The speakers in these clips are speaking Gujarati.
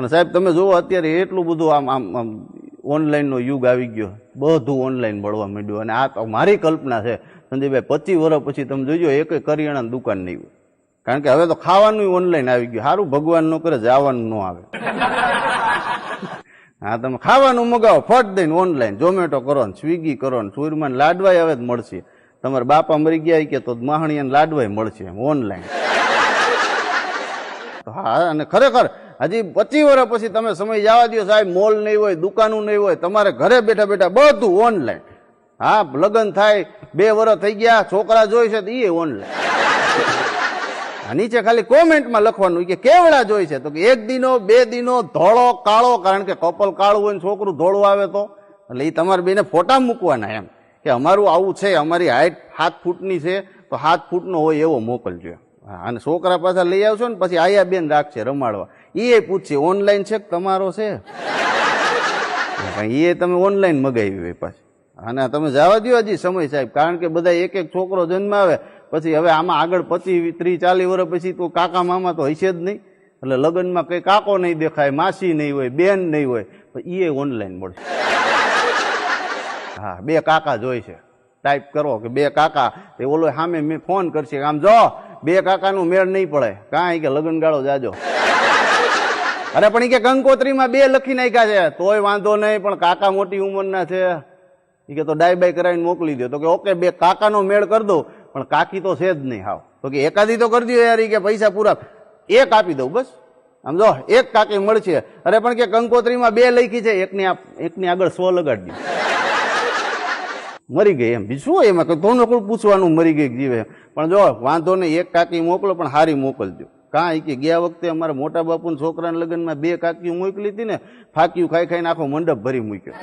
અને સાહેબ, તમે જુઓ અત્યારે એટલું બધું આમ આમ આમ ઓનલાઈનનો યુગ આવી ગયો. બધું ઓનલાઈન મળવા માંડ્યું. અને આ તો મારી કલ્પના છે. સંજયભાઈ પચીસ વર્ષ પછી તમે જોજો, એક કરિયાણાની દુકાન નહીં કારણ કે હવે તો ખાવાનું ઓનલાઈન આવી ગયું. સારું ભગવાન ન કરે, જવાનું ન આવે. હા, તમે ખાવાનું મગાવો, ફટ દઈને ઓનલાઈન ઝોમેટો કરો ને સ્વિગી કરો ને સુરમાન લાડવાય હવે જ મળશે. તમારા બાપા મરી ગયા કે તો માહણીયાને લાડવાય મળશે ઓનલાઈન હા, અને ખરેખર હજી પચીસ વર્ષ પછી તમે સમય જવા દો સાહેબ, મોલ નહીં હોય, દુકાનું નહીં હોય, તમારે ઘરે બેઠા બેઠા બધું ઓનલાઈન હા, લગ્ન થાય, બે વર્ષ થઈ ગયા, છોકરા જોઈ છે તો એ ઓનલાઈન નીચે ખાલી કોમેન્ટમાં લખવાનું કે કેવડા જોઈ છે? તો કે એક દિનો, બે દિનો, ધોળો, કાળો, કારણ કે કપલ કાળું હોય ને છોકરું ધોળું આવે તો. એટલે એ તમારે બેને ફોટા મૂકવાના એમ. કે અમારું આવું છે, અમારી હાઈટ સાત ફૂટની છે, તો સાત ફૂટનો હોય એવો મોકલજો અને છોકરા પાછા લઈ આવશો ને પછી આયા બેન રાખશે રમાડવા. એ પૂછશે, ઓનલાઈન છે તમારો છે? એ તમે ઓનલાઈન મગાવી હોય પાછી. અને તમે જવા દો હજી સમય સાહેબ, કારણ કે બધા એક એક છોકરો જન્મ આવે, પછી હવે આમાં આગળ પચીસ, ત્રીસ, ચાલીસ વર્ષ પછી તો કાકા મામા તો હશે જ નહીં. એટલે લગ્નમાં કઈ કાકો નહીં દેખાય, માસી નહીં હોય, બેન નહીં હોય એ ઓનલાઈન મળશે હા, બે કાકા જોઈ છે. ટાઈપ કરો કે બે કાકા, તે ઓલો સામે મેં ફોન કરશે આમ જો બે કાકાનું મેળ નહીં પડે. કાંઈ કે લગ્ન ગાળો જાજો. અરે, પણ એ કે કંકોત્રીમાં બે લખી નાખ્યા છે. તોય વાંધો નહીં, પણ કાકા મોટી ઉંમરના છે. એ કે તો ડાય બાય કરાવીને મોકલી દો તો કે, ઓકે, બે કાકાનો મેળ કરી દો, પણ કાકી તો છે જ નહીં હાવ. તો કે, એકાદી તો કરી દો યાર. કે, પૈસા પૂરા. એક આપી દઉં, બસ. આમ જો, એક કાકી મળશે. અરે, પણ કે કંકોત્રીમાં બે લખી છે. એકની એકની આગળ સો લગાડી દો મરી ગઈ એમ. બીજું શું એમાં? કોઈ થોડું કોઈ પૂછવાનું મરી ગઈ કે જીવે પણ જો વાંધો નહીં એક કાકી મોકલો પણ હારી મોકલજો. કાંઈ કે ગયા વખતે અમારા મોટા બાપુના છોકરાના લગ્નમાં બે કાકીઓ મોકલી હતી ને, ફાકીયું ખાઈ ખાઈને આખો મંડપ ભરી મૂક્યો.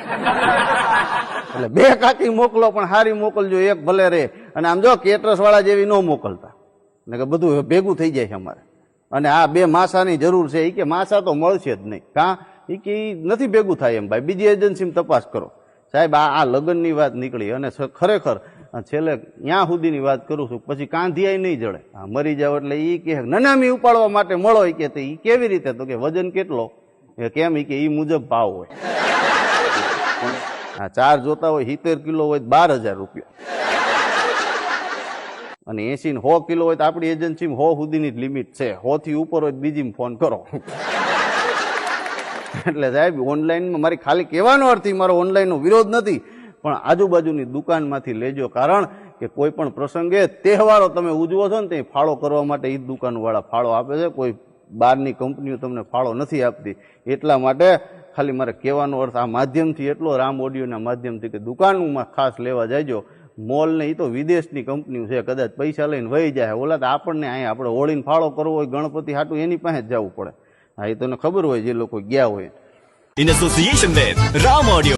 એટલે બે કાકી મોકલો પણ હારી મોકલજો, એક ભલે રે અને આમ જો કેટરસ વાળા જેવી ન મોકલતા. ને કે બધું ભેગું થઈ જાય છે અમારે. અને આ બે માસાની જરૂર છે. એ કે માસા તો મળશે જ નહીં. કાં? એ કે નથી ભેગું થાય એમ ભાઈ. બીજી એજન્સીમાં તપાસ કરો. સાહેબ, આ આ લગ્નની વાત નીકળી અને ખરેખર છેલ્લે ત્યાં સુધીની વાત કરું છું? પછી કાંધિયાય નહીં જડે. આ મરી જાવ એટલે એ કે નનામી ઉપાડવા માટે મળો, ઈ કે એ કેવી રીતે? તો કે, વજન કેટલો? એ કેમ? ઈ કે એ મુજબ ભાવ હોય. આ ચાર જોતા હોય, સિત્તેર કિલો હોય બાર હજાર રૂપિયા. અને એસી ને સો કિલો હોય તો આપણી એજન્સીમાં સો સુધીની જ લિમિટ છે. સો થી ઉપર હોય બીજી ફોન કરો. એટલે સાહેબ, ઓનલાઈનમાં મારી ખાલી કહેવાનો અર્થ મારો ઓનલાઈનનો વિરોધ નથી, પણ આજુબાજુની દુકાનમાંથી લેજો. કારણ કે કોઈ પણ પ્રસંગે તહેવારો તમે ઉજવો છો ને, તે ફાળો કરવા માટે એ દુકાનવાળા ફાળો આપે છે. કોઈ બહારની કંપનીઓ તમને ફાળો નથી આપતી. એટલા માટે ખાલી મારે કહેવાનો અર્થ આ માધ્યમથી એટલો, રામ ઓડિયોના માધ્યમથી કે દુકાનોમાં ખાસ લેવા જાયજો. મોલ ને એ તો વિદેશની કંપનીઓ છે, કદાચ પૈસા લઈને વહી જાય. ઓલા તો આપણને અહીંયા આપણે હોળીને ફાળો કરવો હોય, ગણપતિ હાટું એની પાસે જ જવું પડે. હા એ તને ખબર હોય જે લોકો ગયા હોય in association with Ram Audio.